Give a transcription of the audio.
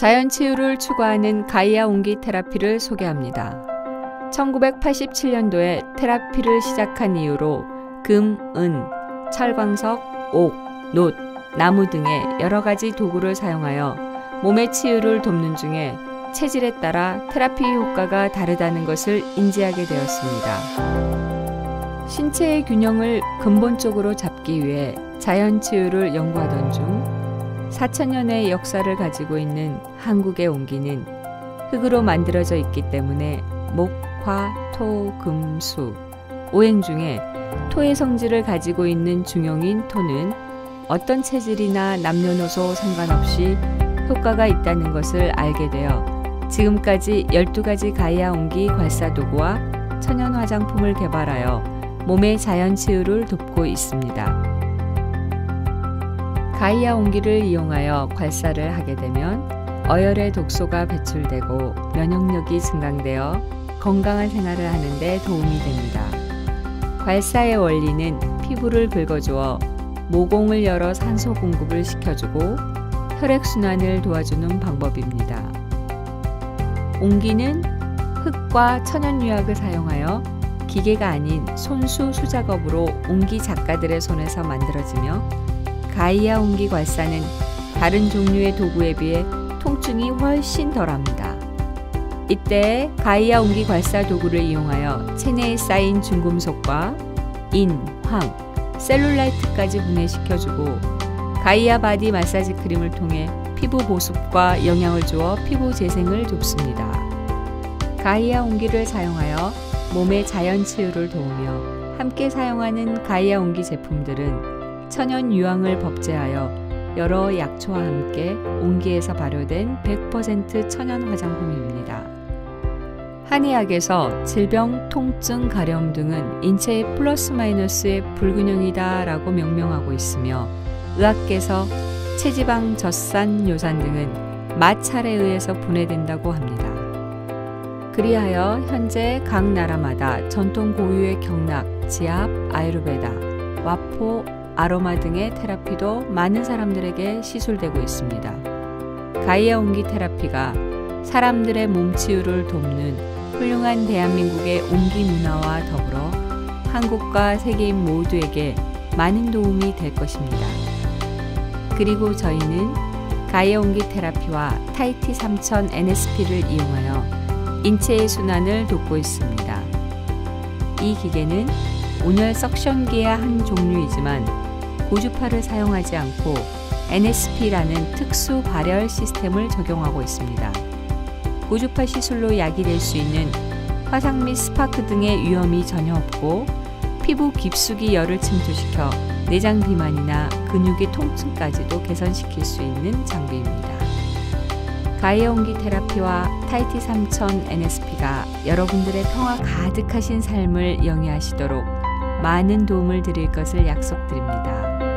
자연 치유를 추구하는 가이아 온기 테라피를 소개합니다. 1987년도에 테라피를 시작한 이후로 금, 은, 철광석, 옥, 놋, 나무 등의 여러 가지 도구를 사용하여 몸의 치유를 돕는 중에 체질에 따라 테라피 효과가 다르다는 것을 인지하게 되었습니다. 신체의 균형을 근본적으로 잡기 위해 자연 치유를 연구하던 중 4천년의 역사를 가지고 있는 한국의 온기는 흙으로 만들어져 있기 때문에 목, 화, 토, 금, 수 오행 중에 토의 성질을 가지고 있는 중용인 토는 어떤 체질이나 남녀노소 상관없이 효과가 있다는 것을 알게 되어 지금까지 12가지 가이아 온기 관사 도구와 천연 화장품을 개발하여 몸의 자연 치유를 돕고 있습니다. 가이아 온기를 이용하여 관사를 하게 되면 어혈의 독소가 배출되고 면역력이 증강되어 건강한 생활을 하는데 도움이 됩니다. 관사의 원리는 피부를 긁어주어 모공을 열어 산소 공급을 시켜주고 혈액순환을 도와주는 방법입니다. 온기는 흙과 천연유약을 사용하여 기계가 아닌 손수 수작업으로 온기 작가들의 손에서 만들어지며 가이아 온기 괄사는 다른 종류의 도구에 비해 통증이 훨씬 덜합니다. 이때 가이아 온기 괄사 도구를 이용하여 체내에 쌓인 중금속과 인, 황, 셀룰라이트까지 분해시켜주고 가이아 바디 마사지 크림을 통해 피부 보습과 영양을 주어 피부 재생을 돕습니다. 가이아 온기를 사용하여 몸의 자연 치유를 도우며 함께 사용하는 가이아 온기 제품들은 천연 유황을 법제하여 여러 약초와 함께 온기에서 발효된 100% 천연 화장품입니다. 한의학에서 질병, 통증, 가려움 등은 인체의 플러스 마이너스의 불균형이다 라고 명명하고 있으며 의학계에서 체지방, 젖산, 요산 등은 마찰에 의해서 분해된다고 합니다. 그리하여 현재 각 나라마다 전통 고유의 경락, 지압, 아유르베다, 와포, 아로마 등의 테라피도 많은 사람들에게 시술되고 있습니다. 가이아 온기 테라피가 사람들의 몸 치유를 돕는 훌륭한 대한민국의 온기 문화와 더불어 한국과 세계인 모두에게 많은 도움이 될 것입니다. 그리고 저희는 가이아 온기 테라피와 타이티 3000 NSP를 이용하여 인체의 순환을 돕고 있습니다. 이 기계는 온열 석션기의 한 종류이지만 고주파를 사용하지 않고 NSP라는 특수 발열 시스템을 적용하고 있습니다. 고주파 시술로 약이 될수 있는 화상 및 스파크 등의 위험이 전혀 없고 피부 깊숙이 열을 침투시켜 내장 비만이나 근육의 통증까지도 개선시킬 수 있는 장비입니다. 가이아 온기 테라피와 타이티 3000 NSP가 여러분들의 평화 가득하신 삶을 영위하시도록 많은 도움을 드릴 것을 약속드립니다.